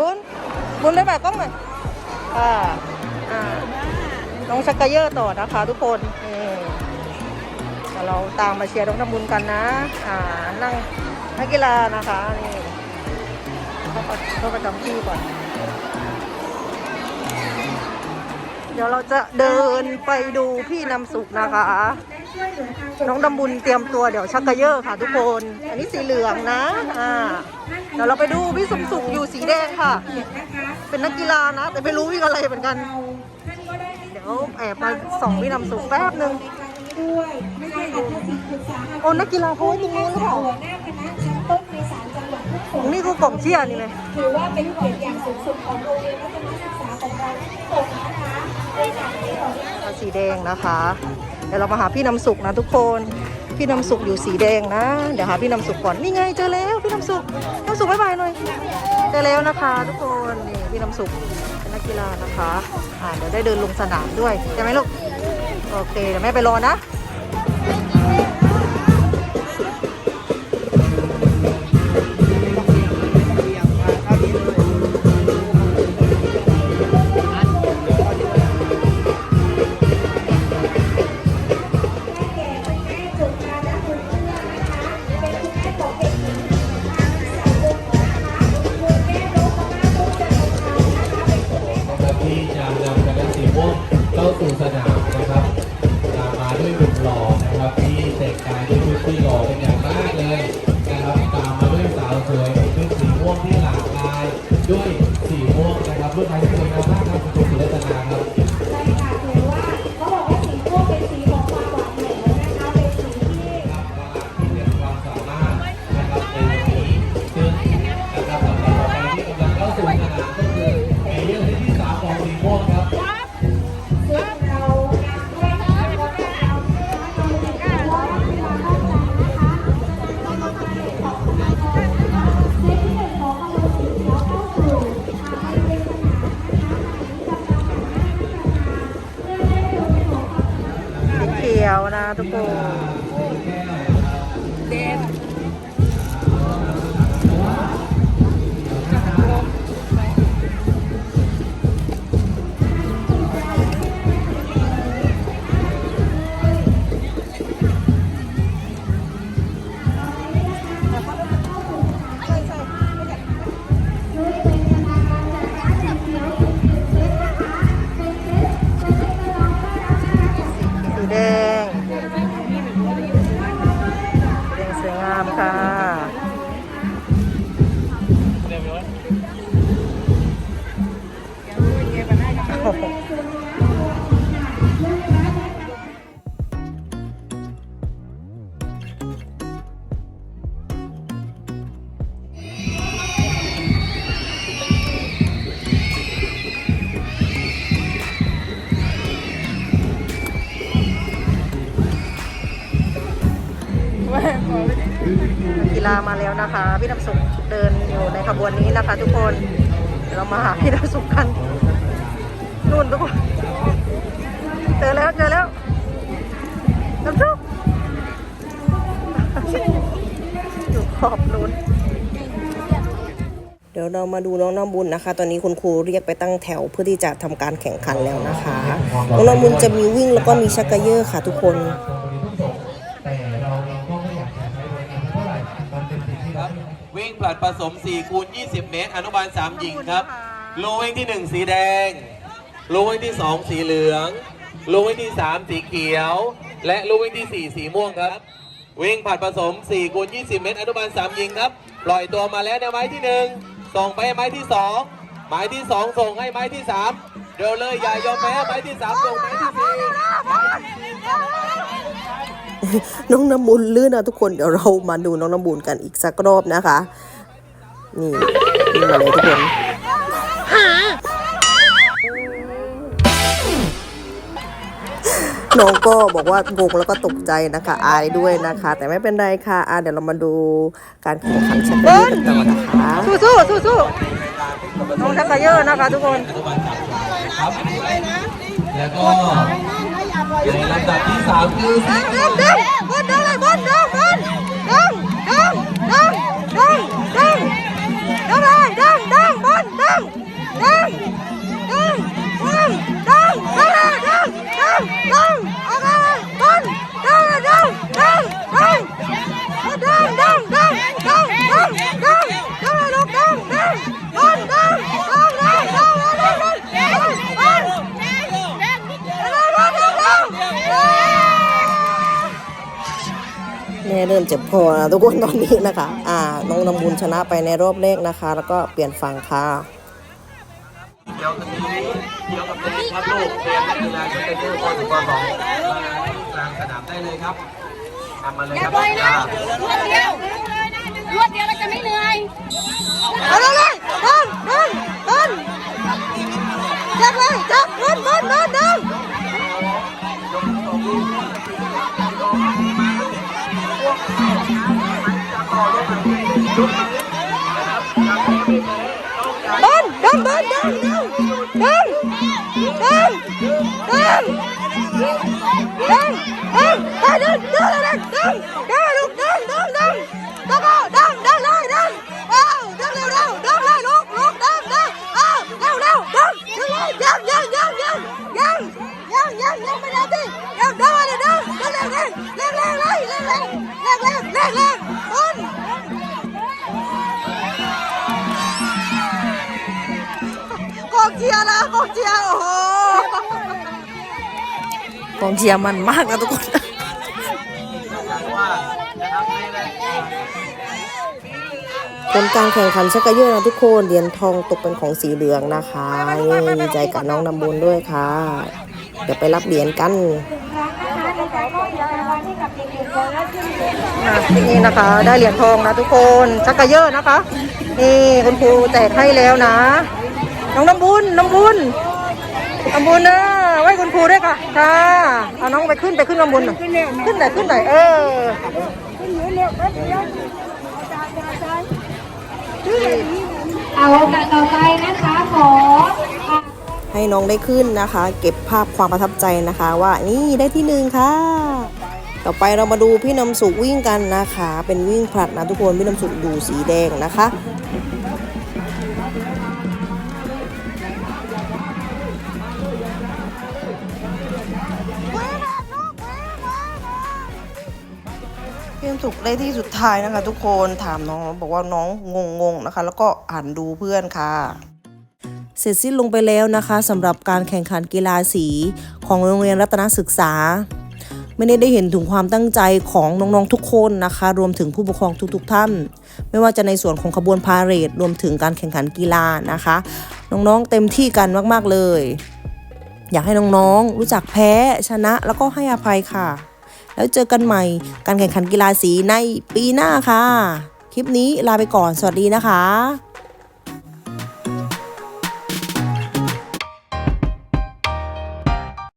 บุญบุญได้แบบกล้องหน่อยอ่าอ่าน้องชักกะเยอร์ต่อนะคะทุกคนนี่เดี๋ยวเราตามมาเชียร์น้องน้ำบุญกันนะ อ่านั่งนักกีฬานะคะนี่เขาก็เขาประจำที่ก่อน เดี๋ยวเราจะเดินไปดูพี่นำสุกนะคะ น้องดำบุญเตรียมตัวเดี๋ยวชักกระเยอะค่ะทุกคน อันนี้สีเหลืองนะอ่าเดี๋ยวเราไปดูพี่สมสุขอยู่สีแดงค่ะ เป็นนักกีฬานะ แต่ไม่รู้วิ่งอะไรเหมือนกัน เดี๋ยวแอบมาส่องพี่นำสุกแป๊บนึงด้วยนะคะอัธศิษย์ปรึกษาโอ้นักกีฬาเขาไว้ตรงนู้นหรือเปล่าหัวหน้าคณะชั้นต้นในศาลจังหวัดทุกคนนี่คือกล่องเชียร์นี่ไหมถือว่าเป็นเกียรติอย่างสูงสุดของโรงเรียนวัฒนศึกษาของเราทุกคนนะคะในการที่ต่อเนื่องสีแดงนะคะ เดี๋ยวเรามาหาพี่นำสุกนะทุกคน พี่นำสุกอยู่สีแดงนะ เดี๋ยวหาพี่นำสุกก่อน นี่ไงเจอแล้วพี่นำสุกน้ำสุกบ๊ายบายหน่อย เจอแล้วนะคะ ทุกคน นี่พี่นำสุกเป็นนักกีฬานะคะ อ่าเดี๋ยวได้เดินลงสนามด้วยใช่ไหมลูก โอเคเดี๋ยวแม่ไปรอนะ ด้วยสีม่วงนะครับรุ่นไทยที่สวยงาม เขียวนะทุกคน กีฬามาแล้วนะคะ พี่น้ำสุกเดินอยู่ในขบวนนี้นะคะ ทุกคนเรามาหาพี่น้ำสุกกันนู่นทุกคนเจอแล้วเจอแล้วน้ำสุกอยู่ขอบนู้นเดี๋ยวเรามาดูน้องน้ำบุญนะคะ ตอนนี้คุณครูเรียกไปตั้งแถวเพื่อที่จะทำการแข่งขันแล้วนะคะ น้องน้ำบุญจะมีวิ่งแล้วก็มีชักเกยอร์ค่ะทุกคน วิ่งผลัดผสม4คูณ20 เมตร อนุบาล 3 หญิงครับ รูวิ่งที่ 1 สีแดง รูวิ่งที่ 2 สีเหลือง รูวิ่งที่ 3 สีเขียว และรูวิ่งที่ 4 สีม่วงครับ วิ่งผลัดผสม4คูณ20 เมตร อนุบาล 3 หญิงครับ ปล่อยตัวมาแล้วในไม้ที่ 1 ส่งไปให้ไม้ที่ 2 ไม้ที่ 2 ส่งให้ไม้ที่ 3 เร็วเลยอย่ายอมแพ้ไม้ที่ 3 ส่งไม้ที่4น้องน้ำบุญลื่นนะทุกคนเดี๋ยวเรามาดูน้องน้ำบุญกันอีกสักรอบนะคะ นี่นี่มาเลยทุกคนน้องก็บอกว่างงแล้วก็ตกใจนะคะ อายด้วยนะคะ แต่ไม่เป็นไรค่ะอะเดี๋ยวเรามาดูการแข่งขันชักเกยอร์กันต่อนะคะสู้สู้สู้สู้น้องชักเกยอร์นะคะ ทุกคนอนุบาลสามครับแล้วก็ในลำดับที่สามคือสีดึงดึ เริ่มเจ็บคอนะทุกคนตอนนี้นะคะ อ่า น้องน้ำบุญชนะไปในรอบแรกนะคะ แล้วก็เปลี่ยนฝั่งค่ะเดี๋ยวกันนี้เดี๋ยวกับแดงครับลูกเตรียมนักกีฬาชุดเตอร์คนถึงคนสองกลางสนามได้เลยครับทำมาเลยอคย่ารับปล่อยนะรวดเดียว ดันดันดันดันดันดันดันดันดันดันดันดันดันดันดันลูกดัน เชียร์นะกองเชียร์โอ้โหกองเชียร์มันมากนะทุกคนผลการแข่งขันชักกระเยอะนะทุกคนเหรียญทองตกเป็นของสีเหลืองนะคะนี่ดีใจกับน้องน้ำบุญด้วยค่ะ เดี๋ยวไปรับเหรียญกันนี่นี่นะคะได้เหรียญทองนะทุกคนชักกระเยอะนะคะ นี่คุณครูแจกให้แล้วนะ น้องน้ำบุญน้ำบุญน้ำบุญนะไว้คุณครูด้วยค่ะค่ะเอาน้องไปขึ้นไปขึ้นน้ำบุญหน่อยขึ้นไหนขึ้นไหนเออเอาโอกาสต่อไปนะคะขออะให้น้องได้ขึ้นนะคะ เก็บภาพความประทับใจนะคะ ว่านี่ได้ที่หนึ่งค่ะต่อไปเรามาดูพี่นำสุกวิ่งกันนะคะ เป็นวิ่งผลัดนะทุกคนพี่นำสุกดูสีแดงนะคะ พี่นำสุกได้ที่สุดท้ายนะคะ ทุกคนถามน้องบอกว่าน้องงงๆนะคะ แล้วก็อ่านดูเพื่อนค่ะเสร็จสิ้นลงไปแล้วนะคะสำหรับการแข่งขันกีฬาสีของโรงเรียนรัตนศึกษา ไม่ได้ได้เห็นถึงความตั้งใจของน้องๆทุกคนนะคะ รวมถึงผู้ปกครองทุกๆท่าน ไม่ว่าจะในส่วนของขบวนพาเหรดรวมถึงการแข่งขันกีฬานะคะ น้องๆเต็มที่กันมากๆเลย อยากให้น้องๆรู้จักแพ้ชนะแล้วก็ให้อภัยค่ะ แล้วเจอกันใหม่ การแข่งขันกีฬาสีในปีหน้าค่ะ คลิปนี้ลาไปก่อน สวัสดีนะคะ